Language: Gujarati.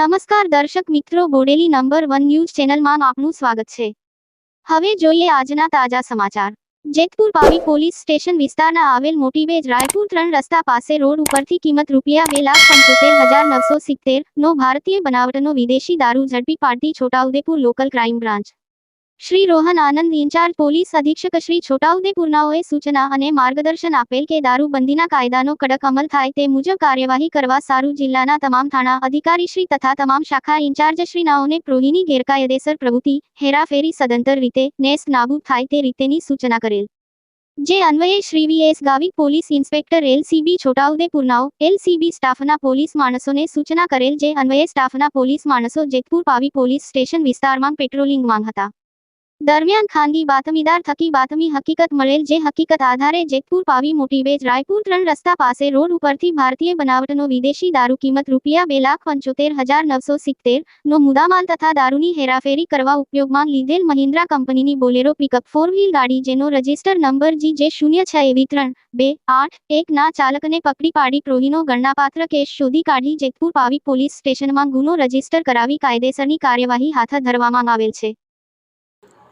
નમસ્કાર દર્શક મિત્રો બોડેલી નંબર વન ન્યૂઝ ચેનલમાં આપનું સ્વાગત છે. હવે જોઈએ આજના તાજા સમાચાર. જેતપુર પાવી પોલીસ સ્ટેશન વિસ્તારના આવેલ મોટીબેજ રાયપુર ત્રણ રસ્તા પાસે રોડ ઉપરથી કિંમત રૂપિયા બે લાખ પંચોતેર હજાર નવસો સિત્તેર નો ભારતીય બનાવટનો વિદેશી દારૂ ઝડપી પાડતી Chhota Udepur local crime branch Shri Rohan Anand in-charge police અધિક્ષક શ્રી છોટાઉદેપુરનાઓએ સૂચના અને માર્ગદર્શન આપેલ કે દારૂબંધીના કાયદાનો કડક અમલ થાય તે મુજબ કાર્યવાહી કરવા સારું જિલ્લાના તમામ થાણા અધિકારીશ્રી તથા તમામ શાખા ઇન્ચાર્જશ્રીનાઓને પ્રોહીની ગેરકાયદેસર પ્રવૃત્તિ, હેરાફેરી સદંતર રીતે નેસ્ત નાબૂદ થાય તે રીતેની સૂચના કરેલ. જે અન્વયે Shri V S Gavit police inspector LCB છોટાઉદેપુરનાઓ LCB સ્ટાફના પોલીસ માણસોને સૂચના કરેલ જે અન્વયે સ્ટાફના પોલીસ માણસો જેતપુર પાવી પોલીસ સ્ટેશન વિસ્તારમાં પેટ્રોલિંગમાં હતા. દરમિયાન ખાનગી બાતમીદાર થકી બાતમી હકીકત મળેલ જે હકીકત આધારે જેતપુર પાવી મોટીબેજ રાયપુર ત્રણ રસ્તા પાસે રોડ ઉપરથી ભારતીય બનાવટનો વિદેશી દારૂ કિંમત રૂપિયા બે લાખ પંચોતેર હજાર નવસો સિત્તેર નો મુદ્દામાલ તથા દારૂની હેરાફેરી કરવા ઉપયોગમાં લીધેલ મહિન્દ્રા કંપનીની બોલેરો પિકઅપ ફોર વ્હીલ ગાડી જેનો રજિસ્ટર નંબર જી જે શૂન્ય છ એવી ત્રણ બે આઠ એક ના ચાલકને પકડી પાડી પ્રોહીનો ગણનાપાત્ર કેસ શોધી કાઢી જેતપુર પાવી પોલીસ સ્ટેશનમાં ગુનો રજિસ્ટર કરાવી કાયદેસરની કાર્યવાહી હાથ ધરવામાં આવેલ છે.